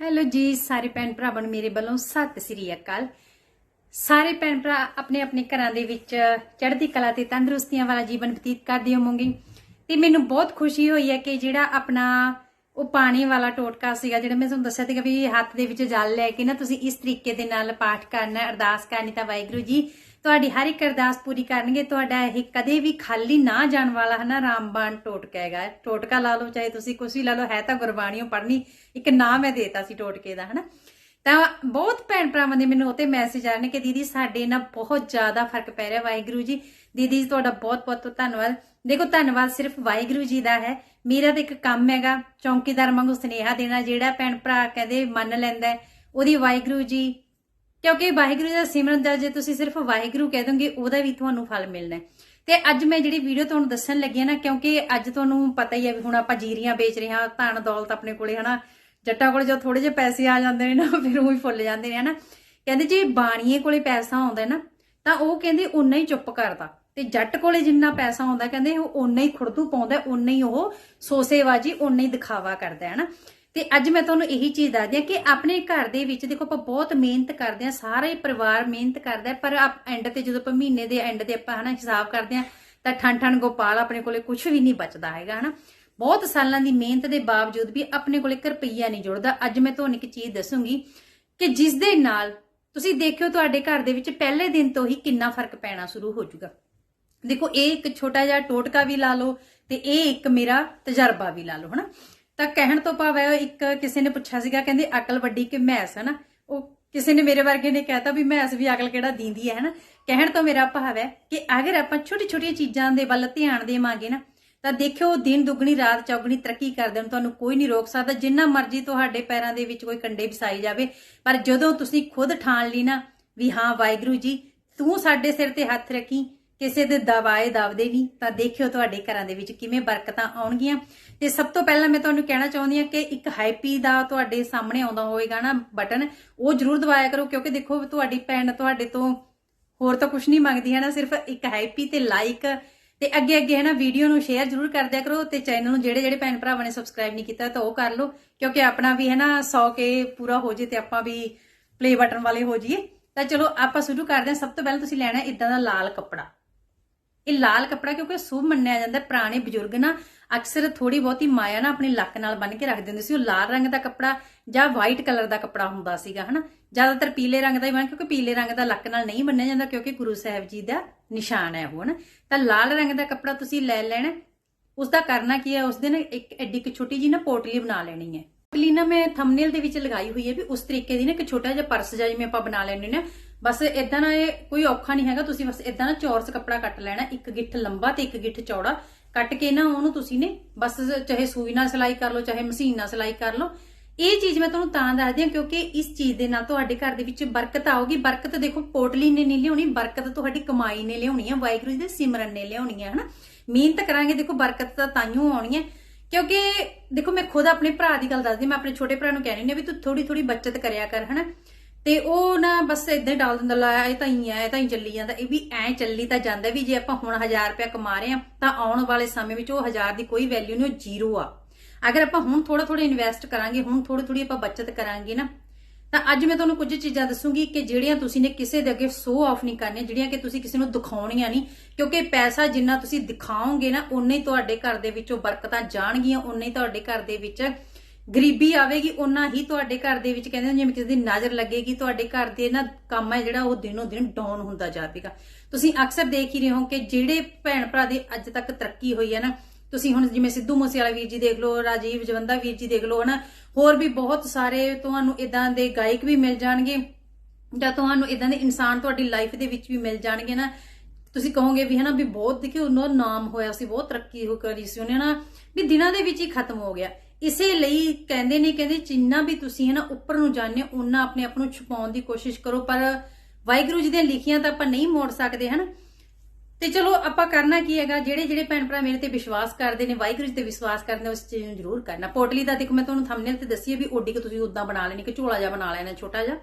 Hello ਜੀ, ਸਾਰੇ ਭੈਣ ਭਰਾਵਾਂ ਨੂੰ ਮੇਰੇ ਵੱਲੋਂ ਸਤਿ ਸ੍ਰੀ ਅਕਾਲ। ਸਾਰੇ ਭੈਣ ਭਰਾ ਆਪਣੇ ਆਪਣੇ ਘਰਾਂ ਦੇ ਵਿੱਚ ਚੜ੍ਹਦੀ ਕਲਾ ਤੇ ਤੰਦਰੁਸਤੀਆਂ ਵਾਲਾ ਜੀਵਨ ਬਤੀਤ ਕਰਦੇ ਹੋਵੋਗੇ। ਤੇ ਮੈਨੂੰ ਬਹੁਤ ਖੁਸ਼ੀ ਹੋਈ ਹੈ ਕਿ ਜਿਹੜਾ ਆਪਣਾ ਉਹ ਪਾਣੀ ਵਾਲਾ ਟੋਟਕਾ ਸੀਗਾ, ਜਿਹੜਾ ਮੈਂ ਤੁਹਾਨੂੰ ਦੱਸਿਆ ਸੀਗਾ ਵੀ ਹੱਥ ਦੇ ਵਿੱਚ ਜਲ ਲੈ ਕੇ ਨਾ ਤੁਸੀਂ ਇਸ ਤਰੀਕੇ ਦੇ ਨਾਲ ਪਾਠ ਕਰਨਾ, ਅਰਦਾਸ ਕਰਨੀ ਤਾਂ ਵਾਹਿਗੁਰੂ ਜੀ ਤੁਹਾਡੀ ਹਰ ਇੱਕ ਅਰਦਾਸ ਪੂਰੀ ਕਰਨਗੇ, ਤੁਹਾਡਾ ਇਹ ਕਦੇ ਵੀ ਖਾਲੀ ਨਾ ਜਾਣ ਵਾਲਾ ਹੈ ਨਾ ਰਾਮਬਾਣ ਟੋਟਕਾ ਹੈਗਾ। ਟੋਟਕਾ ਲਾ ਲਓ, ਚਾਹੇ ਤੁਸੀਂ ਕੁਛ ਵੀ ਲਾ ਲਓ, ਹੈ ਤਾਂ ਗੁਰਬਾਣੀਓ ਪੜ੍ਹਨੀ, ਇੱਕ ਨਾਮ ਮੈਂ ਦੇਤਾ ਸੀ ਟੋਟਕੇ ਦਾ, ਹਨਾ। ਤਾਂ ਬਹੁਤ ਭੈਣ ਭਰਾਵਾਂ ਦੇ ਮੈਨੂੰ ਉਤੇ ਮੈਸੇਜ ਆ ਰਹੇ ਨੇ ਕਿ ਦੀਦੀ, ਸਾਡੇ ਨਾਲ ਬਹੁਤ ਜ਼ਿਆਦਾ ਫ਼ਰਕ ਪੈ ਰਿਹਾ ਵਾਹਿਗੁਰੂ ਜੀ। ਦੀਦੀ ਜੀ, ਤੁਹਾਡਾ ਬਹੁਤ ਬਹੁਤ ਧੰਨਵਾਦ। ਦੇਖੋ, ਧੰਨਵਾਦ ਸਿਰਫ ਵਾਹਿਗੁਰੂ ਜੀ ਦਾ ਹੈ। ਮੇਰਾ ਤਾਂ ਇੱਕ ਕੰਮ ਹੈਗਾ, ਚੌਂਕੀਦਾਰ ਵਾਂਗੂ ਸੁਨੇਹਾ ਦੇਣਾ, ਜਿਹੜਾ ਭੈਣ ਭਰਾ ਕਹਿੰਦੇ ਮੰਨ ਲੈਂਦਾ ਉਹਦੀ ਵਾਹਿਗੁਰੂ ਜੀ ਕਿਉਂਕਿ ਵਾਹਿਗੁਰੂ ਦਾ ਸਿਮਰਨ ਦਾ ਜੇ ਤੁਸੀਂ ਸਿਰਫ ਵਾਹਿਗੁਰੂ ਕਹਿ ਦੋਗੇ, ਉਹਦਾ ਵੀ ਤੁਹਾਨੂੰ ਫਲ ਮਿਲਣਾ ਹੈ। ਤੇ ਅੱਜ ਮੈਂ ਜਿਹੜੀ ਵੀਡੀਓ ਤੁਹਾਨੂੰ ਦੱਸਣ ਲੱਗੀ ਹਾਂ ਨਾ, ਕਿਉਂਕਿ ਅੱਜ ਤੁਹਾਨੂੰ ਪਤਾ ਹੀ ਹੈ ਵੀ ਹੁਣ ਆਪਾਂ ਜੀਰੀਆਂ ਵੇਚ ਰਹੇ ਹਾਂ, ਧਨ ਦੌਲਤ ਆਪਣੇ ਕੋਲੇ, ਹਨਾ। ਜੱਟਾਂ ਕੋਲੇ ਜੋ ਥੋੜੇ ਜਿਹੇ ਪੈਸੇ ਆ ਜਾਂਦੇ ਨੇ ਨਾ, ਫਿਰ ਉਹ ਹੀ ਫੁੱਲ ਜਾਂਦੇ ਨੇ, ਹਨਾ। ਕਹਿੰਦੇ ਜੇ ਬਾਣੀਏ ਕੋਲੇ ਪੈਸਾ ਆਉਂਦਾ ਨਾ, ਤਾਂ ਉਹ ਕਹਿੰਦੇ ਉਨਾ ਹੀ ਚੁੱਪ ਕਰਦਾ। ਤੇ ਜੱਟ ਕੋਲੇ ਜਿੰਨਾ ਪੈਸਾ ਆਉਂਦਾ, ਕਹਿੰਦੇ ਉਹ ਉਨਾ ਹੀ ਖੁਰਦੂ ਪਾਉਂਦਾ ਉਨਾ ਹੀ ਉਹ ਸੋਸੇਵਾਜੀ ਉਨਾ ਹੀ ਦਿਖਾਵਾ ਕਰਦਾ ਹੈ ਨਾ ਤੇ ਅੱਜ ਮੈਂ ਤੁਹਾਨੂੰ ਇਹੀ ਚੀਜ਼ ਦੱਸਦੀ ਆ ਕਿ ਆਪਣੇ ਘਰ ਦੇ ਵਿੱਚ ਦੇਖੋ ਆਪਾਂ ਬਹੁਤ ਮਿਹਨਤ ਕਰਦੇ ਆ ਸਾਰੇ ਪਰਿਵਾਰ ਮਿਹਨਤ ਕਰਦਾ ਪਰ ਆਪ ਐਂਡ ਤੇ ਜਦੋਂ ਆਪਾਂ ਮਹੀਨੇ ਦੇ ਐਂਡ ਤੇ ਆਪਾਂ ਹਨਾ ਹਿਸਾਬ ਕਰਦੇ ਆ ਤਾਂ ਠਣ ਠਣ ਗੋਪਾਲ ਆਪਣੇ ਕੋਲੇ ਕੁਝ ਵੀ ਨਹੀਂ ਬਚਦਾ ਹੈਗਾ ਹਨਾ। ਬਹੁਤ ਸਾਲਾਂ ਦੀ ਮਿਹਨਤ ਦੇ ਬਾਵਜੂਦ ਵੀ ਆਪਣੇ ਕੋਲੇ ਇੱਕ ਰੁਪਈਆ ਨਹੀਂ ਜੁੜਦਾ। ਅੱਜ ਮੈਂ ਤੁਹਾਨੂੰ ਇੱਕ ਚੀਜ਼ ਦੱਸੂਗੀ ਕਿ ਜਿਸ ਦੇ ਨਾਲ ਤੁਸੀਂ ਦੇਖਿਓ ਤੁਹਾਡੇ ਘਰ ਦੇ ਵਿੱਚ ਪਹਿਲੇ ਦਿਨ ਤੋਂ ਹੀ ਕਿੰਨਾ ਫ਼ਰਕ ਪੈਣਾ ਸ਼ੁਰੂ ਹੋ ਜਾਊਗਾ ਦੇਖੋ, ਇਹ ਇੱਕ ਛੋਟਾ ਜਿਹਾ ਟੋਟਕਾ ਵੀ ਲਾ ਲਓ ਤੇ ਇਹ ਇੱਕ ਮੇਰਾ ਤਜਰਬਾ ਵੀ ਲਾ ਲਓ, ਹਨਾ। ਤਾਂ ਕਹਿਣ ਤੋਂ ਭਾਵ ਹੈ, ਇੱਕ ਕਿਸੇ ਨੇ ਪੁੱਛਿਆ ਸੀਗਾ, ਕਹਿੰਦੇ ਅਕਲ ਵੱਡੀ ਕਿ ਮੈਸ, ਹਨਾ? ਉਹ ਕਿਸੇ ਨੇ ਮੇਰੇ ਵਰਗੇ ਨੇ ਕਹਿਤਾ ਵੀ ਮੈਸ ਵੀ ਅਕਲ ਕਿਹੜਾ ਦਿੰਦੀ ਹੈ, ਹਨਾ? ਕਹਿਣ ਤੋਂ ਮੇਰਾ ਭਾਵ ਹੈ ਕਿ ਅਗਰ ਆਪਾਂ ਛੋਟੀ ਛੋਟੀਆਂ ਚੀਜ਼ਾਂ ਦੇ ਵੱਲ ਧਿਆਨ ਦੇਵਾਂਗੇ ਨਾ, ਤਾਂ ਦੇਖਿਓ ਦਿਨ ਦੁੱਗਣੀ, ਰਾਤ ਚੌਗਣੀ ਤਰੱਕੀ ਕਰਦੇ ਨੂੰ ਤੁਹਾਨੂੰ ਕੋਈ ਨਹੀਂ ਰੋਕ ਸਕਦਾ। ਜਿੰਨਾ ਮਰਜ਼ੀ ਤੁਹਾਡੇ ਪੈਰਾਂ ਦੇ ਵਿੱਚ ਕੋਈ ਕੰਡੇ ਵਸਾਈ ਜਾਵੇ, ਪਰ ਜਦੋਂ ਤੁਸੀਂ ਖੁਦ ਠਾਣ ਲਈ ਨਾ ਵੀ ਹਾਂ, ਵਾਹਿਗੁਰੂ ਜੀ, ਤੂੰ ਸਾਡੇ ਸਿਰ ਤੇ ਹੱਥ ਰੱਖੀ ਕਿਸੇ ਦੇ ਦਵਾਏ ਦਵਦੇ ਨਹੀਂ ਤਾਂ ਦੇਖਿਓ ਤੁਹਾਡੇ ਘਰਾਂ ਦੇ ਵਿੱਚ ਕਿਵੇਂ ਬਰਕਤਾਂ ਆਉਣਗੀਆਂ। ਤੇ ਸਭ ਤੋਂ ਪਹਿਲਾਂ ਮੈਂ ਤੁਹਾਨੂੰ ਕਹਿਣਾ ਚਾਹੁੰਦੀ ਹਾਂ ਕਿ ਇੱਕ ਹੈਪੀ ਦਾ ਤੁਹਾਡੇ ਸਾਹਮਣੇ ਆਉਂਦਾ ਹੋਵੇਗਾ ਨਾ ਬਟਨ, ਉਹ ਜਰੂਰ ਦਬਾਇਆ ਕਰੋ, ਕਿਉਂਕਿ ਦੇਖੋ ਤੁਹਾਡੀ ਭੈਣ ਤੁਹਾਡੇ ਤੋਂ ਹੋਰ ਤਾਂ ਕੁਝ ਨਹੀਂ ਮੰਗਦੀ, ਹੈ ਨਾ? ਸਿਰਫ ਇੱਕ ਹੈਪੀ ਤੇ ਲਾਈਕ ਤੇ ਅੱਗੇ ਅੱਗੇ ਹੈ ਨਾ, ਵੀਡੀਓ ਨੂੰ ਸ਼ੇਅਰ ਜਰੂਰ ਕਰ ਦਿਆ ਕਰੋ ਤੇ ਚੈਨਲ ਨੂੰ ਜਿਹੜੇ ਜਿਹੜੇ ਭੈਣ ਭਰਾਵਾਂ ਨੇ ਸਬਸਕ੍ਰਾਈਬ ਨਹੀਂ ਕੀਤਾ ਤਾਂ ਉਹ ਕਰ ਲਓ, ਕਿਉਂਕਿ ਆਪਣਾ ਵੀ, ਹੈ ਨਾ 100 ਕੇ ਪੂਰਾ ਹੋ ਜੇ ਤੇ ਆਪਾਂ ਵੀ ਪਲੇ ਬਟਨ ਵਾਲੇ ਹੋ ਜਾਈਏ। ਤਾਂ ਚਲੋ ਆਪਾਂ ਸ਼ੁਰੂ ਕਰਦੇ ਹਾਂ। ਸਭ ਤੋਂ ਪਹਿਲਾਂ ਤੁਸੀਂ ਲੈਣਾ ਇਦਾਂ ਦਾ ਲਾਲ ਕੱਪੜਾ। ਇਹ ਲਾਲ ਕੱਪੜਾ ਕਿਉਂਕਿ ਸ਼ੁਭ ਮੰਨਿਆ ਜਾਂਦਾ, ਪੁਰਾਣੇ ਬਜ਼ੁਰਗ ਨਾ ਅਕਸਰ ਥੋੜੀ ਬਹੁਤੀ ਮਾਇਆ ਨਾ ਆਪਣੀ ਲੱਕ ਨਾਲ ਬੰਨ ਕੇ ਰੱਖਦੇ ਹੁੰਦੇ ਸੀ। ਉਹ ਲਾਲ ਰੰਗ ਦਾ ਕੱਪੜਾ ਜਾਂ ਵਾਈਟ ਕਲਰ ਦਾ ਕੱਪੜਾ ਹੁੰਦਾ ਸੀਗਾ, ਹਨਾ? ਜ਼ਿਆਦਾਤਰ ਪੀਲੇ ਰੰਗ ਦਾ ਹੀ ਬਣ ਕਿਉਂਕਿ ਪੀਲੇ ਰੰਗ ਦਾ ਲੱਕ ਨਾਲ ਨਹੀਂ ਬੰਨਿਆ ਜਾਂਦਾ, ਕਿਉਂਕਿ ਗੁਰੂ ਸਾਹਿਬ ਜੀ ਦਾ ਨਿਸ਼ਾਨ ਹੈ ਉਹ, ਹਨਾ? ਤਾਂ ਲਾਲ ਰੰਗ ਦਾ ਕੱਪੜਾ ਤੁਸੀਂ ਲੈ ਲੈਣਾ ਉਸ ਦਾ ਕਰਨਾ ਕੀ ਹੈ? ਉਸ ਦਿਨ ਇੱਕ ਐਡੀ ਇੱਕ ਛੋਟੀ ਜੀ ਨਾ ਪੋਟਲੀ ਬਣਾ ਲੈਣੀ ਹੈ। ਪੋਟਲੀ ਨਾ ਮੈਂ ਥੰਬਨੇਲ ਦੇ ਵਿੱਚ ਲਗਾਈ ਹੋਈ ਹੈ ਵੀ ਉਸ ਤਰੀਕੇ ਦੀ ਨਾ ਇੱਕ ਛੋਟਾ ਜਿਹਾ ਪਰਸ ਜਿਹਾ ਜਿਵੇਂ ਆਪਾਂ ਬਣਾ ਲੈਣੇ ਨੇ ਬਸ ਇਦਾਂ ਨਾ ਇਹ ਕੋਈ ਔਖਾ ਨਹੀਂ ਹੈਗਾ, ਤੁਸੀਂ ਬਸ ਇਦਾਂ ਨਾ ਚੌਰਸ ਕੱਪੜਾ ਕੱਟ ਲੈਣਾ, ਇੱਕ ਗਿੱਠ ਲੰਬਾ ਤੇ ਇੱਕ ਗਿੱਠ ਚੌੜਾ। ਕੱਟ ਕੇ ਨਾ ਉਹਨੂੰ ਤੁਸੀਂ ਨੇ ਬਸ ਚਾਹੇ ਸੂਈ ਨਾਲ ਸਿਲਾਈ ਕਰ ਲਓ, ਚਾਹੇ ਮਸ਼ੀਨ ਨਾਲ ਸਿਲਾਈ ਕਰ ਲਓ। ਇਹ ਚੀਜ਼ ਮੈਂ ਤੁਹਾਨੂੰ ਤਾਂ ਦੱਸਦੀ ਹਾਂ ਕਿਉਂਕਿ ਇਸ ਚੀਜ਼ ਦੇ ਨਾਲ ਤੁਹਾਡੇ ਘਰ ਦੇ ਵਿੱਚ ਬਰਕਤ ਆਊਗੀ। ਬਰਕਤ ਦੇਖੋ, ਪੋਟਲੀ ਨੇ ਨਹੀਂ ਲਿਆਉਣੀ, ਬਰਕਤ ਤੁਹਾਡੀ ਕਮਾਈ ਨੇ ਲਿਆਉਣੀ ਹੈ ਵਾਹਿਗੁਰੂ ਜੀ ਦੇ ਸਿਮਰਨ ਨੇ ਲਿਆਉਣੀ ਹੈ ਹਨਾ। ਮਿਹਨਤ ਕਰਾਂਗੇ, ਦੇਖੋ ਬਰਕਤ ਤਾਂ ਤਾਈਓ ਆਉਣੀ ਹੈ ਕਿਉਂਕਿ ਦੇਖੋ, ਮੈਂ ਖੁਦ ਆਪਣੇ ਭਰਾ ਦੀ ਗੱਲ ਦੱਸਦੀ ਮੈਂ ਆਪਣੇ ਛੋਟੇ ਭਰਾ ਨੂੰ ਕਹਿ ਰਹੀ ਵੀ ਤੂੰ ਥੋੜੀ ਥੋੜੀ ਬੱਚਤ ਕਰਿਆ ਕਰ, ਹਨਾ। ਤੇ ਉਹ ਨਾ ਬਸ ਇਦਾਂ ਡਾਲ ਦਿੰਦਾ, ਲਾ ਇਹ ਤਾਂ ਹੀ ਆ, ਇਹ ਤਾਂ ਹੀ ਚੱਲੀ ਜਾਂਦਾ। ਇਹ ਵੀ ਐ ਚੱਲੀ ਤਾਂ ਜਾਂਦਾ ਵੀ ਜੇ ਆਪਾਂ ਹੁਣ 1000 ਰੁਪਇਆ ਕਮਾ ਰਹੇ ਆ ਤਾਂ ਆਉਣ ਵਾਲੇ ਸਮੇਂ ਵਿੱਚ ਉਹ 1000 ਦੀ ਕੋਈ ਵੈਲਿਊ ਨਹੀਂ, ਉਹ ਜ਼ੀਰੋ ਆ। ਅਗਰ ਆਪਾਂ ਹੁਣ ਥੋੜਾ ਥੋੜਾ ਇਨਵੈਸਟ ਕਰਾਂਗੇ, ਹੁਣ ਥੋੜੀ ਥੋੜੀ ਆਪਾਂ ਬਚਤ ਕਰਾਂਗੇ ਨਾ, ਤਾਂ ਅੱਜ ਮੈਂ ਤੁਹਾਨੂੰ ਕੁਝ ਚੀਜ਼ਾਂ ਦੱਸੂਗੀ ਕਿ ਜਿਹੜੀਆਂ ਤੁਸੀਂ ਨੇ ਕਿਸੇ ਦੇ ਅੱਗੇ ਸ਼ੋ ਆਫ ਨਹੀਂ ਕਰਨੀਆਂ, ਜਿਹੜੀਆਂ ਕਿ ਤੁਸੀਂ ਕਿਸੇ ਨੂੰ ਦਿਖਾਉਣੀਆਂ ਨਹੀਂ, ਕਿਉਂਕਿ ਪੈਸਾ ਜਿੰਨਾ ਤੁਸੀਂ ਦਿਖਾਓਗੇ ਨਾ ਉਨੇ ਹੀ ਤੁਹਾਡੇ ਘਰ ਦੇ ਵਿੱਚੋਂ ਬਰਕਤਾਂ ਜਾਣਗੀਆਂ ਉਨੇ ਹੀ ਤੁਹਾਡੇ ਘਰ ਦੇ ਵਿੱਚ ਗਰੀਬੀ ਆਵੇਗੀ ਉਨਾ ਹੀ ਤੁਹਾਡੇ ਘਰ ਦੇ ਵਿੱਚ ਕਹਿੰਦੇ ਜਿਵੇਂ ਕਿਸੇ ਦੀ ਨਜ਼ਰ ਲੱਗੇਗੀ, ਤੁਹਾਡੇ ਘਰ ਦੇ ਨਾ ਕੰਮ ਹੈ ਜਿਹੜਾ ਉਹ ਦਿਨੋਂ ਦਿਨ ਡਾਊਨ ਹੁੰਦਾ ਜਾਵੇਗਾ ਤੁਸੀਂ ਅਕਸਰ ਦੇਖ ਹੀ ਰਹੇ ਹੋ ਕਿ ਜਿਹੜੇ ਭੈਣ ਭਰਾ ਦੀ ਅੱਜ ਤੱਕ ਤਰੱਕੀ ਹੋਈ ਹੈ ਨਾ, ਤੁਸੀਂ ਹੁਣ ਜਿਵੇਂ ਸਿੱਧੂ ਮੂਸੇਵਾਲਾ ਵੀਰ ਜੀ ਦੇਖ ਲਓ, ਰਾਜੀਵ ਜਵੰਦਾ ਵੀਰ ਜੀ ਦੇਖ ਲਓ, ਹਨਾ, ਹੋਰ ਵੀ ਬਹੁਤ ਸਾਰੇ ਤੁਹਾਨੂੰ ਇਦਾਂ ਦੇ ਗਾਇਕ ਵੀ ਮਿਲ ਜਾਣਗੇ ਜਾਂ ਤੁਹਾਨੂੰ ਇਦਾਂ ਦੇ ਇਨਸਾਨ ਤੁਹਾਡੀ ਲਾਈਫ ਦੇ ਵਿੱਚ ਵੀ ਮਿਲ ਜਾਣਗੇ ਨਾ ਤੁਸੀਂ ਕਹੋਗੇ ਵੀ ਹਨਾ ਵੀ ਬਹੁਤ, ਦੇਖਿਓ ਉਹਨਾਂ ਨਾਮ ਹੋਇਆ ਸੀ, ਬਹੁਤ ਤਰੱਕੀ ਹੋ ਕਰੀ ਸੀ ਉਹਨੇ ਨਾ ਵੀ ਦਿਨਾਂ ਦੇ ਵਿੱਚ ਹੀ ਖਤਮ ਹੋ ਗਿਆ। ਇਸੇ ਲਈ ਕਹਿੰਦੇ ਨੇ, ਕਹਿੰਦੇ ਜਿੰਨਾ ਵੀ ਤੁਸੀਂ ਹਨਾ ਉੱਪਰ ਨੂੰ ਜਾਂਦੇ ਹੋ ਉਹਨਾਂ ਆਪਣੇ ਆਪ ਨੂੰ ਛੁਪਾਉਣ ਦੀ ਕੋਸ਼ਿਸ਼ ਕਰੋ, ਪਰ ਵਾਹਿਗੁਰੂ ਜੀ ਦੀਆਂ ਲਿਖੀਆਂ ਤਾਂ ਆਪਾਂ ਨਹੀਂ ਮੋੜ ਸਕਦੇ ਹਨਾ। ਤੇ ਚਲੋ ਆਪਾਂ ਕਰਨਾ ਕੀ ਹੈਗਾ, ਜਿਹੜੇ ਜਿਹੜੇ ਭੈਣ ਭਰਾ ਮੇਰੇ ਤੇ ਵਿਸ਼ਵਾਸ ਕਰਦੇ ਨੇ, ਵਾਹਿਗੁਰੂ ਜੀ ਤੇ ਵਿਸ਼ਵਾਸ ਕਰਦੇ ਉਸ ਚੀਜ਼ ਨੂੰ ਜ਼ਰੂਰ ਕਰਨਾ। ਪੋਟਲੀ ਦਾ ਦੇਖੋ, ਮੈਂ ਤੁਹਾਨੂੰ ਥੰਬਨੇਲ ਤੇ ਦੱਸੀ ਹੈ ਵੀ ਓਡੀ ਕਿ ਤੁਸੀਂ ਉਦਾਂ ਬਣਾ ਲੈਣੀ ਕਿ ਝੋਲਾ ਜਿਹਾ ਬਣਾ ਲੈਣਾ, ਛੋਟਾ ਜਿਹਾ।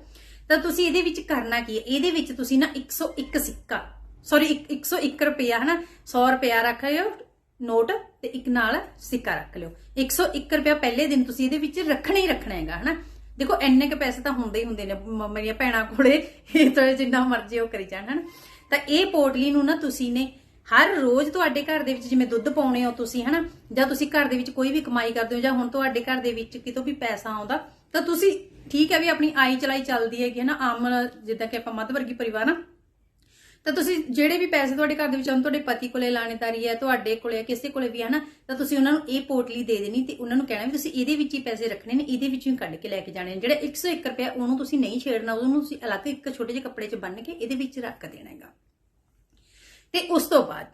ਤਾਂ ਤੁਸੀਂ ਇਹਦੇ ਵਿੱਚ ਕਰਨਾ ਕੀ ਹੈ? ਇਹਦੇ ਵਿੱਚ ਤੁਸੀਂ ਨਾ 101 ਸਿੱਕਾ ਸੌਰੀ 101 ਰੁਪਿਆ ਹਨਾ? 100 ਰੁਪਿਆ ਰੱਖ ਲਿਓ ਨੋਟ ਤੇ ਇੱਕ ਨਾਲ ਸਿੱਕਾ ਰੱਖ ਲਿਓ। 101 ਰੁਪਿਆ ਪਹਿਲੇ ਦਿਨ ਤੁਸੀਂ ਇਹਦੇ ਵਿੱਚ ਰੱਖਣਾ ਹੀ ਰੱਖਣਾ ਹੈਗਾ, ਹਨਾ? ਦੇਖੋ, ਇੰਨੇ ਕ ਪੈਸੇ ਤਾਂ ਹੁੰਦੇ ਹੀ ਹੁੰਦੇ ਨੇ ਮੇਰੀਆਂ ਭੈਣਾਂ ਕੋਲੇ, ਇਹ ਤਾਂ ਜਿੰਨਾ ਮਰਜ਼ੀ ਉਹ ਕਰੀ ਜਾਣ, ਹਨਾ? ਤਾਂ ਇਹ ਪੋਟਲੀ ਨੂੰ ਨਾ ਤੁਸੀਂ ਨੇ ਹਰ ਰੋਜ਼ ਤੁਹਾਡੇ ਘਰ ਦੇ ਵਿੱਚ ਜਿਵੇਂ ਦੁੱਧ ਪਾਉਣੇ ਹੋ ਤੁਸੀਂ, ਹਨਾ? ਜਾਂ ਤੁਸੀਂ ਘਰ ਦੇ ਵਿੱਚ ਕੋਈ ਵੀ ਕਮਾਈ ਕਰਦੇ ਹੋ, ਜਾਂ ਹੁਣ ਤੁਹਾਡੇ ਘਰ ਦੇ ਵਿੱਚ ਕਿਤੋਂ ਵੀ ਪੈਸਾ ਆਉਂਦਾ, ਤਾਂ ਤੁਸੀਂ ਠੀਕ ਹੈ ਵੀ ਆਪਣੀ ਆਈ ਚਲਾਈ ਚੱਲਦੀ ਹੈਗੀ, ਹਨਾ? ਆਮ, ਜਿੱਦਾਂ ਕਿ ਆਪਾਂ ਮੱਧ ਵਰਗੀ ਪਰਿਵਾਰ ਨਾ ਤਾਂ ਤੁਸੀਂ ਜਿਹੜੇ ਵੀ ਪੈਸੇ ਤੁਹਾਡੇ ਘਰ ਦੇ ਵਿੱਚ ਆਉਣ ਤੁਹਾਡੇ ਪਤੀ ਕੋਲੇ ਲਾਣੇਦਾਰੀ ਹੈ, ਤੁਹਾਡੇ ਕੋਲੇ ਕਿਸੇ ਕੋਲੇ ਵੀ ਹੈ ਨਾ, ਤਾਂ ਤੁਸੀਂ ਉਹਨਾਂ ਨੂੰ ਇਹ ਪੋਟਲੀ ਦੇ ਦੇਣੀ ਤੇ ਉਹਨਾਂ ਨੂੰ ਕਹਿਣਾ ਵੀ ਤੁਸੀਂ ਇਹਦੇ ਵਿੱਚ ਹੀ ਪੈਸੇ ਰੱਖਣੇ ਨੇ, ਇਹਦੇ ਵਿੱਚੋਂ ਹੀ ਕੱਢ ਕੇ ਲੈ ਕੇ ਜਾਣੇ ਨੇ। ਜਿਹੜਾ 101 ਰੁਪਇਆ ਉਹਨੂੰ ਤੁਸੀਂ ਨਹੀਂ ਛੇੜਨਾ, ਉਹਨੂੰ ਤੁਸੀਂ ਅਲੱਗ ਇੱਕ ਛੋਟੇ ਜਿਹੇ ਕੱਪੜੇ 'ਚ ਬੰਨ੍ਹ ਕੇ ਇਹਦੇ ਵਿੱਚ ਰੱਖ ਦੇਣਾ ਹੈਗਾ। ਤੇ ਉਸ ਤੋਂ ਬਾਅਦ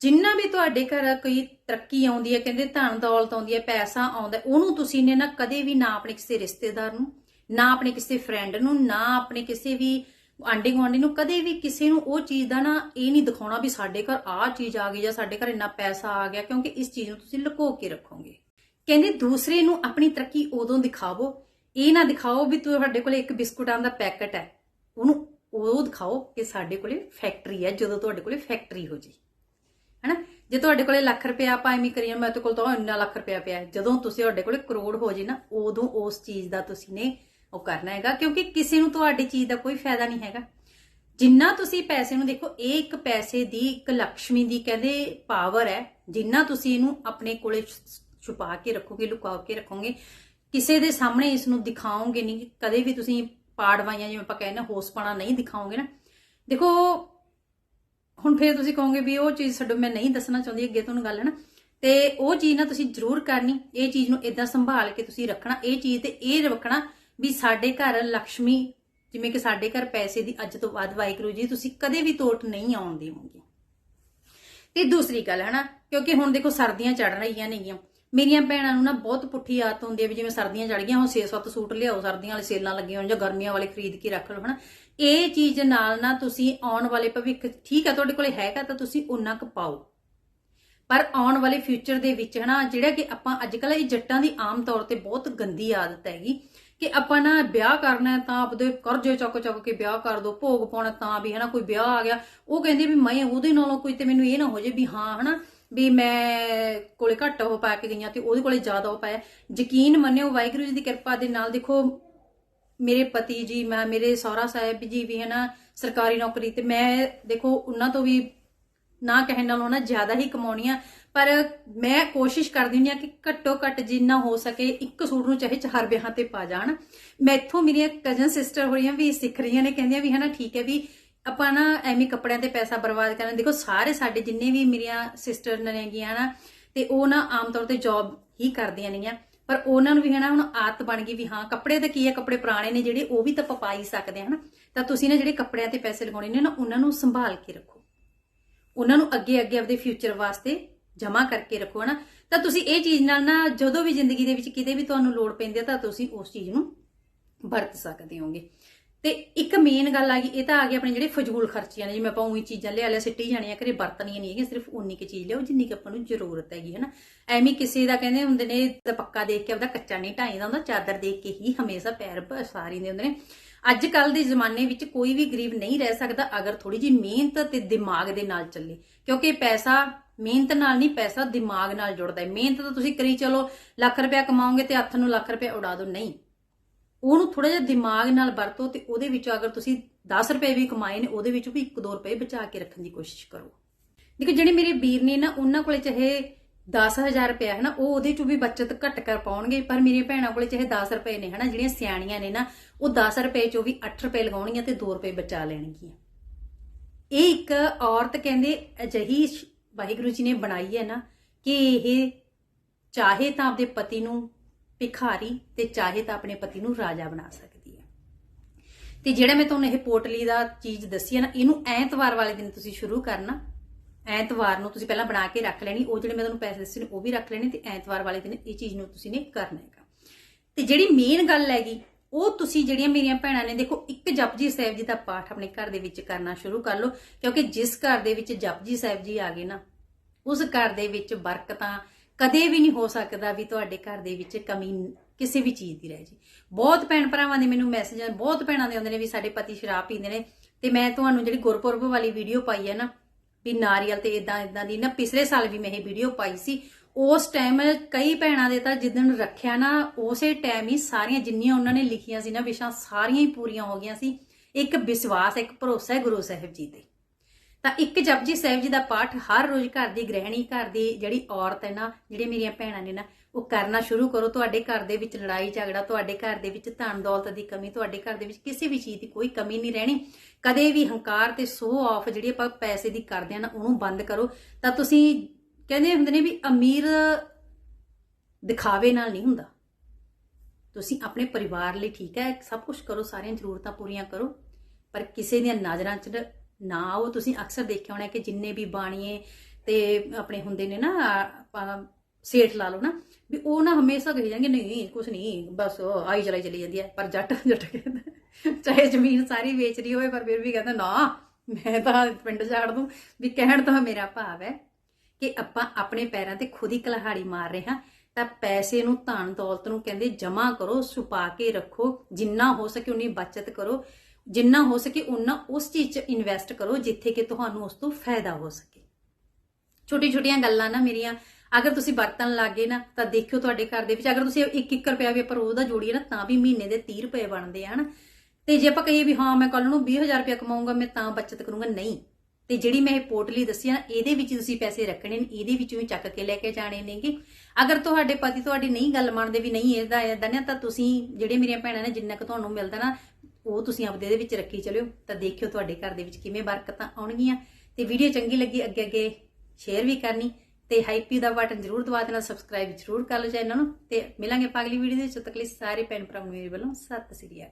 ਜਿੰਨਾ ਵੀ ਤੁਹਾਡੇ ਘਰ ਕੋਈ ਤਰੱਕੀ ਆਉਂਦੀ ਹੈ, ਕਹਿੰਦੇ ਧਨ ਦੌਲਤ ਆਉਂਦੀ ਹੈ, ਪੈਸਾ ਆਉਂਦਾ ਉਹਨੂੰ ਤੁਸੀਂ ਨੇ ਨਾ ਕਦੇ ਵੀ ਨਾ ਆਪਣੇ ਕਿਸੇ ਰਿਸ਼ਤੇਦਾਰ ਨੂੰ, ਨਾ ਆਪਣੇ ਕਿਸੇ ਫਰੈਂਡ ਨੂੰ, ਨਾ ਆਪਣੇ ਕਿਸੇ ਵੀ ਆਂਢੀ ਗੁਆਂਢੀ ਨੂੰ ਕਦੇ ਵੀ ਕਿਸੇ ਨੂੰ ਉਹ ਚੀਜ਼ ਦਾ ਨਾ ਇਹ ਨਹੀਂ ਦਿਖਾਉਣਾ ਵੀ ਸਾਡੇ ਘਰ ਆਹ ਚੀਜ਼ ਆ ਗਈ ਜਾਂ ਸਾਡੇ ਘਰ ਇੰਨਾ ਪੈਸਾ ਆ ਗਿਆ, ਕਿਉਂਕਿ ਇਸ ਚੀਜ਼ ਨੂੰ ਤੁਸੀਂ ਲੁਕੋ ਕੇ ਰੱਖੋਗੇ। ਕਹਿੰਦੇ ਦੂਸਰੇ ਨੂੰ ਆਪਣੀ ਤਰੱਕੀ ਉਦੋਂ ਦਿਖਾਵੋ, ਇਹ ਨਾ ਦਿਖਾਓ ਵੀ ਤੁਹਾਡੇ ਕੋਲੇ ਇੱਕ ਬਿਸਕੁਟਾਂ ਦਾ ਪੈਕਟ ਹੈ। ਉਹਨੂੰ ਉਹ ਦਿਖਾਓ ਕਿ ਸਾਡੇ ਕੋਲੇ ਫੈਕਟਰੀ ਹੈ, ਜਦੋਂ ਤੁਹਾਡੇ ਕੋਲੇ ਫੈਕਟਰੀ ਹੋ ਜੇ। ਹੈਨਾ? ਜੇ ਤੁਹਾਡੇ ਕੋਲੇ ਲੱਖ ਰੁਪਇਆ ਆਪਾਂ ਐਵੇਂ ਕਰੀਏ, ਮੈਂ ਤੇ ਕੋਲ ਤਾਂ ਇੰਨਾ ਲੱਖ ਰੁਪਇਆ ਪਿਆ ਜਦੋਂ ਤੁਸੀਂ ਤੁਹਾਡੇ ਕੋਲੇ ਕਰੋੜ ਹੋ ਜੇ ਨਾ, ਉਦੋਂ ਉਸ ਚੀਜ਼ ਦਾ ਤੁਸੀਂ ਨੇ ਉਹ ਕਰਨਾ ਹੈਗਾ, ਕਿਉਂਕਿ ਕਿਸੇ ਨੂੰ ਤੁਹਾਡੀ ਚੀਜ਼ ਦਾ ਕੋਈ ਫਾਇਦਾ ਨਹੀਂ ਹੈਗਾ। ਜਿੰਨਾ ਤੁਸੀਂ ਪੈਸੇ ਨੂੰ ਦੇਖੋ, ਇਹ ਇੱਕ ਪੈਸੇ ਦੀ, ਇੱਕ ਲక్ష్ਮੀ ਦੀ ਕਹਿੰਦੇ ਪਾਵਰ ਹੈ। ਜਿੰਨਾ ਤੁਸੀਂ ਇਹਨੂੰ ਆਪਣੇ ਕੋਲੇ ਛੁਪਾ ਕੇ ਰੱਖੋਗੇ, ਲੁਕਾ ਕੇ ਰੱਖੋਗੇ, ਕਿਸੇ ਦੇ ਸਾਹਮਣੇ ਇਸ ਨੂੰ ਦਿਖਾਓਗੇ ਨਹੀਂ, ਕਦੇ ਵੀ ਤੁਸੀਂ ਪਾੜਵਾਈਆਂ ਜਿਵੇਂ ਆਪਾਂ ਕਹਿੰਦੇ ਹੋਸਪਾਣਾ ਨਹੀਂ ਦਿਖਾਓਗੇ ਨਾ। ਦੇਖੋ, ਹੁਣ ਫੇਰ ਤੁਸੀਂ ਕਹੋਗੇ ਵੀ ਉਹ ਚੀਜ਼ ਛੱਡੋ, ਮੈਂ ਨਹੀਂ ਦੱਸਣਾ ਚਾਹੁੰਦੀ, ਅੱਗੇ ਤੁਹਾਨੂੰ ਗੱਲ ਹੈ ਨਾ। ਤੇ ਉਹ ਚੀਜ਼ ਨਾ ਤੁਸੀਂ ਜ਼ਰੂਰ ਕਰਨੀ, ਇਹ ਚੀਜ਼ ਨੂੰ ਇਦਾਂ ਸੰਭਾਲ ਕੇ ਤੁਸੀਂ ਰੱਖਣਾ, ਇਹ ਚੀਜ਼ ਤੇ ਇਹ ਰੱਖਣਾ ਵੀ ਸਾਡੇ ਘਰ ਲక్ష్ਮੀ ਜਿਵੇਂ ਕਿ ਸਾਡੇ ਘਰ ਪੈਸੇ ਦੀ ਅੱਜ ਤੋਂ ਬਾਅਦ ਵਾਹਿਗੁਰੂ ਜੀ, ਤੁਸੀਂ ਕਦੇ ਵੀ ਤੋਟ ਨਹੀਂ ਆਉਣ ਦੇਵੋਗੇ। ਤੇ ਦੂਸਰੀ ਗੱਲ ਹੈ ਨਾ ਕਿਉਂਕਿ ਹੁਣ ਦੇਖੋ ਸਰਦੀਆਂ ਚੜ ਰਹੀਆਂ ਨੇਗੀਆਂ। ਮੇਰੀਆਂ ਭੈਣਾਂ ਨੂੰ ਨਾ ਬਹੁਤ ਪੁੱਠੀ ਆਦਤ ਹੁੰਦੀ ਹੈ ਵੀ ਜਿਵੇਂ ਸਰਦੀਆਂ ਚੜ ਗਈਆਂ, ਹੁਣ 6-7 ਸੂਟ ਲਿਆਓ, ਸਰਦੀਆਂ ਵਾਲੇ ਸੇਲਾਂ ਲੱਗੀਆਂ ਹੋਣ ਜਾਂ ਗਰਮੀਆਂ ਵਾਲੇ ਖਰੀਦ ਕੇ ਰੱਖ ਲਓ, ਹਨਾ। ਇਹ ਚੀਜ਼ ਨਾਲ ਨਾ ਤੁਸੀਂ ਆਉਣ ਵਾਲੇ ਭਵਿੱਖ ਠੀਕ ਹੈ ਤੁਹਾਡੇ ਕੋਲੇ ਹੈਗਾ ਤਾਂ ਤੁਸੀਂ ਉਹਨਾਂ ਕੁ ਪਾਓ। ਪਰ ਆਉਣ ਵਾਲੇ ਫਿਊਚਰ ਦੇ ਵਿੱਚ, ਹਨਾ, ਜਿਹੜਾ ਕਿ ਆਪਾਂ ਅੱਜ ਕੱਲ੍ਹ ਇਹ ਜੱਟਾਂ ਦੀ ਆਮ ਤੌਰ ਤੇ ਬਹੁਤ ਗੰਦੀ ਆਦਤ ਹੈਗੀ ਕਿ ਆਪਾਂ ਨਾ ਵਿਆਹ ਕਰਨਾ ਤਾਂ ਆਪਦੇ ਕਰਜ਼ੇ ਚੁੱਕ ਚੁੱਕ ਕੇ ਵਿਆਹ ਕਰ ਦੋ, ਭੋਗ ਪਾਉਣਾ ਤਾਂ ਵੀ, ਹਨਾ, ਕੋਈ ਵਿਆਹ ਆ ਗਿਆ। ਉਹ ਕਹਿੰਦੇ ਵੀ ਮੈਂ ਉਹਦੇ ਨਾਲੋਂ ਕੋਈ ਤੇ ਮੈਨੂੰ ਇਹ ਨਾ ਹੋ ਜੇ ਵੀ ਹਾਂ, ਹਨਾ, ਵੀ ਮੈਂ ਕੋਲੇ ਘੱਟ ਉਹ ਪਾ ਕੇ ਗਈਆਂ ਤੇ ਉਹਦੇ ਕੋਲੇ ਜ਼ਿਆਦਾ ਉਹ ਪਾਇਆ। ਯਕੀਨ ਮੰਨਿਓ, ਵਾਹਿਗੁਰੂ ਜੀ ਦੀ ਕਿਰਪਾ ਦੇ ਨਾਲ ਦੇਖੋ, ਮੇਰੇ ਪਤੀ ਜੀ, ਮੈਂ, ਮੇਰੇ ਸਹੁਰਾ ਸਾਹਿਬ ਜੀ ਵੀ, ਹਨਾ, ਸਰਕਾਰੀ ਨੌਕਰੀ ਤੇ ਮੈਂ ਦੇਖੋ, ਉਹਨਾਂ ਤੋਂ ਵੀ ਨਾ ਕਹਿਣ ਨਾਲੋਂ ਨਾ ਜ਼ਿਆਦਾ ਹੀ ਕਮਾਉਣੀ ਆ। ਪਰ ਮੈਂ ਕੋਸ਼ਿਸ਼ ਕਰਦੀ ਹੁੰਦੀ ਆ ਕਿ ਘੱਟੋ ਘੱਟ ਜਿੰਨਾ ਹੋ ਸਕੇ ਇੱਕ ਸੂਟ ਨੂੰ ਚਾਹੇ ਚਾਰ ਵਿਆਹਾਂ ਤੇ ਪਾ ਜਾਣ। ਮੈਥੋਂ ਮੇਰੀਆਂ ਕਜ਼ਨ ਸਿਸਟਰ ਹੋ ਵੀ ਸਿੱਖ ਰਹੀਆਂ ਨੇ, ਕਹਿੰਦੀਆਂ ਵੀ ਹਨਾ ਠੀਕ ਹੈ ਵੀ ਆਪਾਂ ਨਾ ਐਵੇਂ ਕੱਪੜਿਆਂ ਤੇ ਪੈਸਾ ਬਰਬਾਦ ਕਰਨ। ਦੇਖੋ ਸਾਰੇ ਸਾਡੇ ਜਿੰਨੇ ਵੀ ਮੇਰੀਆਂ ਸਿਸਟਰ ਨੇਗੀਆਂ ਨਾ, ਤੇ ਉਹ ਨਾ ਆਮ ਤੌਰ ਤੇ ਜੌਬ ਹੀ ਕਰਦੀਆਂ ਨੇਗੀਆਂ। ਪਰ ਉਹਨਾਂ ਨੂੰ ਵੀ ਹਨਾ ਹੁਣ ਆਦਤ ਬਣ ਗਈ ਵੀ ਹਾਂ, ਕੱਪੜੇ ਤਾਂ ਕੀ ਹੈ, ਕੱਪੜੇ ਪੁਰਾਣੇ ਨੇ ਜਿਹੜੇ, ਉਹ ਵੀ ਤਾਂ ਆਪਾਂ ਪਾ ਹੀ ਸਕਦੇ ਹਾਂ ਹਨਾ। ਤਾਂ ਤੁਸੀਂ ਨਾ ਜਿਹੜੇ ਕੱਪੜਿਆਂ ਤੇ ਪੈਸੇ ਲਗਾਉਣੇ ਨੇ ਨਾ, ਉਹਨਾਂ ਨੂੰ ਸੰਭਾਲ ਕੇ ਰੱਖੋ। ਉਹਨਾਂ ਨੂੰ ਅੱਗੇ ਅੱਗੇ ਆਪਦੇ ਫਿਊਚਰ ਵਾਸਤੇ ਜਮ੍ਹਾਂ ਕਰਕੇ ਰੱਖੋ ਨਾ ਤਾਂ ਤੁਸੀਂ ਇਹ ਚੀਜ਼ ਨਾਲ ਨਾ ਜਦੋਂ ਵੀ ਜ਼ਿੰਦਗੀ ਦੇ ਵਿੱਚ ਕਿਤੇ ਵੀ ਤੁਹਾਨੂੰ ਲੋੜ ਪੈਂਦੀ ਹੈ ਤਾਂ ਤੁਸੀਂ ਉਸ ਚੀਜ਼ ਨੂੰ ਵਰਤ ਸਕਦੇ ਹੋਗੇ। ਤੇ ਇੱਕ ਮੇਨ ਗੱਲ ਆ ਗਈ, ਇਹ ਤਾਂ ਆ ਗਈ ਆਪਣੇ ਜਿਹੜੇ ਫਜ਼ੂਲ ਖਰਚੀਆਂ ਨੇ ਜਿਵੇਂ ਆਪਾਂ ਉਹੀ ਚੀਜ਼ਾਂ ਲਿਆ ਲਿਆ, ਸਿੱਟੀ ਜਾਣੀਆਂ, ਘਰੇ ਵਰਤਣੀਆਂ ਨਹੀਂ ਹੈਗੀਆਂ, ਸਿਰਫ ਉਨੀ ਕੁ ਚੀਜ਼ ਲਿਆਓ ਜਿੰਨੀ ਕੁ ਆਪਾਂ ਨੂੰ ਜ਼ਰੂਰਤ ਹੈਗੀ ਹੈ ਨਾ ਐਵੇਂ ਕਿਸੇ ਦਾ ਕਹਿੰਦੇ ਹੁੰਦੇ ਨੇ, ਤਾਂ ਪੱਕਾ ਦੇਖ ਕੇ ਆਪਦਾ ਕੱਚਾ ਨਹੀਂ ਢਾਈਦਾ ਹੁੰਦਾ, ਚਾਦਰ ਦੇਖ ਕੇ ਹੀ ਹਮੇਸ਼ਾ ਪੈਰ ਪਸਾਰੀ ਦੇ ਹੁੰਦੇ ਨੇ। ਅੱਜ ਕੱਲ ਦੇ ਜ਼ਮਾਨੇ ਵਿੱਚ ਕੋਈ ਵੀ ਗਰੀਬ ਨਹੀਂ ਰਹਿ ਸਕਦਾ, ਅਗਰ ਥੋੜੀ ਜਿਹੀ ਮਿਹਨਤ ਤੇ ਦਿਮਾਗ ਦੇ ਨਾਲ ਚੱਲੇ, ਕਿਉਂਕਿ ਪੈਸਾ ਮਿਹਨਤ ਨਾਲ ਨਹੀਂ, ਪੈਸਾ ਦਿਮਾਗ ਨਾਲ ਜੁੜਦਾ ਹੈ। ਮਿਹਨਤ ਤਾਂ ਤੁਸੀਂ ਕਰੀ ਚਲੋ, ਲੱਖ ਰੁਪਇਆ ਕਮਾਓਗੇ ਤੇ ਹੱਥ ਨੂੰ ਲੱਖ ਰੁਪਇਆ ਉਡਾ ਦਿਓ। ਨਹੀਂ। ਉਹਨੂੰ ਥੋੜਾ ਜਿਹਾ ਦਿਮਾਗ ਨਾਲ ਵਰਤੋ ਤੇ ਉਹਦੇ ਵਿੱਚੋਂ ਅਗਰ ਤੁਸੀਂ 10 ਰੁਪਏ ਵੀ ਕਮਾਏ ਨੇ, ਉਹਦੇ ਵਿੱਚੋਂ ਵੀ 1-2 ਰੁਪਏ ਬਚਾ ਕੇ ਰੱਖਣ ਦੀ ਕੋਸ਼ਿਸ਼ ਕਰੋ। ਦੇਖੋ, ਜਿਹੜੇ ਮੇਰੇ ਵੀਰ ਨੇ ਨਾ, ਉਹਨਾਂ ਕੋਲੇ ਚਾਹੇ 10000 ਰੁਪਏ ਹੈ ਨਾ, ਉਹ ਉਹਦੇ ਚੋਂ ਵੀ ਬਚਤ ਘੱਟ ਕਰ ਪਾਉਣਗੇ, ਪਰ ਮੇਰੀਆਂ ਭੈਣਾਂ ਕੋਲੇ ਚਾਹੇ 10 ਰੁਪਏ ਨੇ ਹੈ ਨਾ, ਜਿਹੜੀਆਂ ਸਿਆਣੀਆਂ ਨੇ ਨਾ, ਉਹ 10 ਰੁਪਏ ਚੋਂ ਵੀ 8 ਰੁਪਏ ਲਗਾਉਣਗੀਆਂ ਤੇ 2 ਰੁਪਏ ਬਚਾ ਲੈਣਗੀਆਂ। ਇਹ ਇੱਕ ਔਰਤ ਕਹਿੰਦੇ ਅਜਿਹੀ ਵਾਹਿਗੁਰੂ ਜੀ ਨੇ ਬਣਾਈ ਹੈ ਨਾ ਕਿ ਇਹ ਚਾਹੇ ਤਾਂ ਆਪਦੇ ਪਤੀ ਨੂੰ ਭਿਖਾਰੀ ਤੇ ਚਾਹੇ ਤਾਂ ਆਪਣੇ ਪਤੀ ਨੂੰ ਰਾਜਾ ਬਣਾ ਸਕਦੀ ਹੈ। ਤੇ ਜਿਹੜਾ ਮੈਂ ਤੁਹਾਨੂੰ ਇਹ ਪੋਟਲੀ ਦਾ ਚੀਜ਼ ਦੱਸੀ ਹੈ ਨਾ, ਇਹਨੂੰ ਐਤਵਾਰ ਵਾਲੇ ਦਿਨ ਤੁਸੀਂ ਸ਼ੁਰੂ ਕਰਨਾ। ਐਤਵਾਰ ਨੂੰ ਤੁਸੀਂ ਪਹਿਲਾਂ ਬਣਾ ਕੇ ਰੱਖ ਲੈਣੀ, ਉਹ ਜਿਹੜੇ ਮੈਂ ਤੁਹਾਨੂੰ ਪੈਸੇ ਦੱਸੇ ਨੇ ਉਹ ਵੀ ਰੱਖ ਲੈਣੇ ਤੇ ਐਤਵਾਰ ਵਾਲੇ ਦਿਨ ਇਹ ਚੀਜ਼ ਨੂੰ ਤੁਸੀਂ ਨੇ ਕਰਨਾ ਹੈਗਾ। ਤੇ ਜਿਹੜੀ ਮੇਨ ਗੱਲ ਹੈਗੀ ਉਹ ਤੁਸੀਂ ਜਿਹੜੀਆਂ ਮੇਰੀਆਂ ਭੈਣਾਂ ਨੇ, ਦੇਖੋ, ਇੱਕ ਜਪਜੀ ਸਾਹਿਬ ਜੀ ਦਾ ਪਾਠ ਆਪਣੇ ਘਰ ਦੇ ਵਿੱਚ ਕਰਨਾ ਸ਼ੁਰੂ ਕਰ ਲਓ, ਕਿਉਂਕਿ ਜਿਸ ਘਰ ਦੇ ਵਿੱਚ ਜਪਜੀ ਸਾਹਿਬ ਜੀ ਆ ਗਏ ਨਾ, ਉਸ ਘਰ ਦੇ ਵਿੱਚ ਬਰਕਤਾਂ ਕਦੇ ਵੀ ਨਹੀਂ ਹੋ ਸਕਦਾ ਵੀ ਤੁਹਾਡੇ ਘਰ ਦੇ ਵਿੱਚ ਕਮੀ ਕਿਸੇ ਵੀ ਚੀਜ਼ ਦੀ ਰਹਿ ਜੀ। ਬਹੁਤ ਭੈਣ ਭਰਾਵਾਂ ਦੇ ਮੈਨੂੰ ਮੈਸੇਜ ਬਹੁਤ ਭੈਣਾਂ ਦੇ ਆਉਂਦੇ ਨੇ ਵੀ ਸਾਡੇ ਪਤੀ ਸ਼ਰਾਬ ਪੀਂਦੇ ਨੇ, ਤੇ ਮੈਂ ਤੁਹਾਨੂੰ ਜਿਹੜੀ ਗੁਰਪੁਰਬ ਵਾਲੀ ਵੀਡੀਓ ਪਾਈ ਹੈ ਨਾ, ਵੀ ਨਾਰੀਅਲ ਤੇ ਇਦਾਂ ਇਦਾਂ ਦੀ ਨਾ, ਪਿਛਲੇ ਸਾਲ ਵੀ ਮੈਂ ਇਹ ਵੀਡੀਓ ਪਾਈ ਸੀ ਉਸ ਟਾਈਮ ਕਈ ਭੈਣਾਂ ਦੇ ਤਾਂ ਜਿੱਦਣ ਰੱਖਿਆ ਨਾ, ਉਸੇ ਟਾਈਮ ਹੀ ਸਾਰੀਆਂ ਜਿੰਨੀਆਂ ਉਹਨਾਂ ਨੇ ਲਿਖੀਆਂ ਸੀ ਨਾ, ਵਿਸ਼ਾ ਸਾਰੀਆਂ ਹੀ ਪੂਰੀਆਂ ਹੋ ਗਈਆਂ ਸੀ। ਇੱਕ ਵਿਸ਼ਵਾਸ, ਇੱਕ ਭਰੋਸਾ ਹੈ ਗੁਰੂ ਸਾਹਿਬ ਜੀ ਤੇ। ਤਾਂ ਇੱਕ ਜਪਜੀ ਸਾਹਿਬ ਜੀ ਦਾ ਪਾਠ ਹਰ ਰੋਜ਼ ਘਰ ਦੀ ਗ੍ਰਹਿਣੀ, ਘਰ ਦੀ ਜਿਹੜੀ ਔਰਤ ਹੈ ਨਾ ਜਿਹੜੀਆਂ ਮੇਰੀਆਂ ਭੈਣਾਂ ਨੇ ਨਾ, ਉਹ ਕਰਨਾ ਸ਼ੁਰੂ ਕਰੋ। ਤੁਹਾਡੇ ਘਰ ਦੇ ਵਿੱਚ ਲੜਾਈ, ਝਗੜਾ, ਤੁਹਾਡੇ ਘਰ ਦੇ ਵਿੱਚ ਧਨ ਦੌਲਤ ਦੀ ਕਮੀ, ਤੁਹਾਡੇ ਘਰ ਦੇ ਵਿੱਚ ਕਿਸੇ ਵੀ ਚੀਜ਼ ਦੀ ਕੋਈ ਕਮੀ ਨਹੀਂ ਰਹਿਣੀ। ਕਦੇ ਵੀ ਹੰਕਾਰ ਤੇ ਸੋ ਆਫ ਜਿਹੜੀ ਆਪਾਂ ਪੈਸੇ ਦੀ ਕਰਦੇ ਆ ਨਾ, ਉਹਨੂੰ ਬੰਦ ਕਰੋ। ਤਾਂ ਤੁਸੀਂ ਕਹਿੰਦੇ ਹੁੰਦੇ ਨੇ ਵੀ ਅਮੀਰ ਦਿਖਾਵੇ ਨਾਲ ਨਹੀਂ ਹੁੰਦਾ। ਤੁਸੀਂ ਆਪਣੇ ਪਰਿਵਾਰ ਲਈ ਠੀਕ ਹੈ, ਸਭ ਕੁਝ ਕਰੋ, ਸਾਰੀਆਂ ਜ਼ਰੂਰਤਾਂ ਪੂਰੀਆਂ ਕਰੋ, ਪਰ ਕਿਸੇ ਦੀਆਂ ਨਜ਼ਰਾਂ 'ਚ ਨਾ ਆਓ। ਤੁਸੀਂ ਅਕਸਰ ਦੇਖਿਆ ਹੋਣਾ ਕਿ ਜਿੰਨੇ ਵੀ ਬਾਣੀਏ ਤੇ ਆਪਣੇ ਹੁੰਦੇ ਨੇ ਨਾ, ਆਪਾਂ ਸੇਠ ਲਾ ਲਓ ਨਾ, ਵੀ ਉਹ ਨਾ ਹਮੇਸ਼ਾ ਕਹੀ ਜਾਂਗੇ ਨਹੀਂ ਕੁਝ ਨਹੀਂ, ਬਸ ਆਈ ਚਲਾਈ ਚਲੀ ਜਾਂਦੀ ਹੈ। ਪਰ ਜੱਟ ਜੱਟ ਕਹਿੰਦਾ, ਚਾਹੇ ਜ਼ਮੀਨ ਸਾਰੀ ਵੇਚ ਰਹੀ ਹੋਵੇ, ਪਰ ਫਿਰ ਵੀ ਕਹਿੰਦਾ, ਨਾ, ਮੈਂ ਤਾਂ ਪਿੰਡ ਛਾੜ ਦੂੰ, ਵੀ ਕਹਿਣ ਤਾਂ ਮੇਰਾ ਭਾਵ ਹੈ। ਕਿ ਆਪਾਂ ਆਪਣੇ ਪੈਰਾਂ ਤੇ ਖੁਦ ਹੀ ਕਲਹਾੜੀ ਮਾਰ ਰਹੇ ਹਾਂ, ਤਾਂ ਪੈਸੇ ਨੂੰ ਧਨ ਦੌਲਤ ਨੂੰ ਕਹਿੰਦੇ ਜਮਾ ਕਰੋ, ਛੁਪਾ ਕੇ ਰੱਖੋ, ਜਿੰਨਾ ਹੋ ਸਕੇ ਉਨੀ ਬਚਤ ਕਰੋ, ਜਿੰਨਾ ਹੋ ਸਕੇ ਉਨਾ ਉਸ ਚੀਜ਼ 'ਚ ਇਨਵੈਸਟ ਕਰੋ ਜਿੱਥੇ ਕਿ ਤੁਹਾਨੂੰ ਉਸ ਤੋਂ ਫਾਇਦਾ ਹੋ ਸਕੇ। ਛੋਟੀ ਛੋਟੀਆਂ ਗੱਲਾਂ ਨਾ ਮੇਰੀਆਂ, ਅਗਰ ਤੁਸੀਂ ਵਰਤਣ ਲੱਗੇ ਨਾ, ਤਾਂ ਦੇਖਿਓ ਤੁਹਾਡੇ ਘਰ ਦੇ ਵਿੱਚ, ਅਗਰ ਤੁਸੀਂ 1-1 ਰੁਪਿਆ ਵੀ ਆਪਾਂ ਰੋਜ਼ ਦਾ ਜੋੜੀਏ ਨਾ, ਤਾਂ ਵੀ ਮਹੀਨੇ ਦੇ 30 ਰੁਪਏ ਬਣਦੇ ਹਨ ਹਨਾ? ਤੇ ਜੇ ਆਪਾਂ ਕਹੀਏ ਵੀ ਹਾਂ, ਮੈਂ ਕੱਲ ਨੂੰ 20000 ਰੁਪਏ ਕਮਾਉਂਗਾ ਮੈਂ ਤਾਂ ਬਚਤ ਕਰੂੰਗਾ, ਨਹੀਂ। ਤੇ ਜਿਹੜੀ ਮੈਂ ਇਹ ਪੋਰਟਲੀ ਦੱਸੀ ਨਾ, ਇਹਦੇ ਵਿੱਚ ਤੁਸੀਂ ਪੈਸੇ ਰੱਖਣੇ ਨੇ, ਇਹਦੇ ਵਿੱਚੋਂ ਹੀ ਚੱਕ ਕੇ ਲੈ ਕੇ ਜਾਣੇ ਨੇਗੇ। ਅਗਰ ਤੁਹਾਡੇ ਪਤੀ ਤੁਹਾਡੀ ਨਹੀਂ ਗੱਲ ਮੰਨਦੇ ਵੀ ਨਹੀਂ ਇਹਦਾ ਇਦਾਂ ਨਾ ਤਾਂ ਤੁਸੀਂ ਜਿਹੜੇ ਮੇਰੀਆਂ ਭੈਣਾਂ ਨੇ, ਜਿੰਨਾ ਕੁ ਤੁਹਾਨੂੰ ਮਿਲਦਾ ਨਾ, ਉਹ ਤੁਸੀਂ ਆਪਦੇ ਦੇ ਵਿੱਚ ਰੱਖੀ ਚਲਿਓ। ਤਾਂ ਦੇਖਿਓ ਤੁਹਾਡੇ ਘਰ ਦੇ ਵਿੱਚ ਕਿਵੇਂ ਬਰਕਤਾਂ ਆਉਣਗੀਆਂ। ਤੇ ਵੀਡੀਓ ਚੰਗੀ ਲੱਗੀ ਅੱਗੇ ਅੱਗੇ ਸ਼ੇਅਰ ਵੀ ਕਰਨੀ। ਤੇ ਹਾਈਪੀ ਦਾ ਬਟਨ ਜ਼ਰੂਰ ਦਬਾ ਦੇਣਾ ਸਬਸਕ੍ਰਾਈਬ ਜ਼ਰੂਰ ਕਰ ਲਓ ਚੈਨਲ ਨੂੰ। ਤੇ ਮਿਲਾਂਗੇ ਆਪਾਂ ਅਗਲੀ ਵੀਡੀਓ ਦੇ ਵਿੱਚ। ਤੱਕ ਲਈ ਸਾਰੇ ਭੈਣ ਭਰਾਵਾਂ ਮੇਰੇ ਵੱਲੋਂ ਸਤਿ ਸ੍ਰੀ ਅਕਾਲ।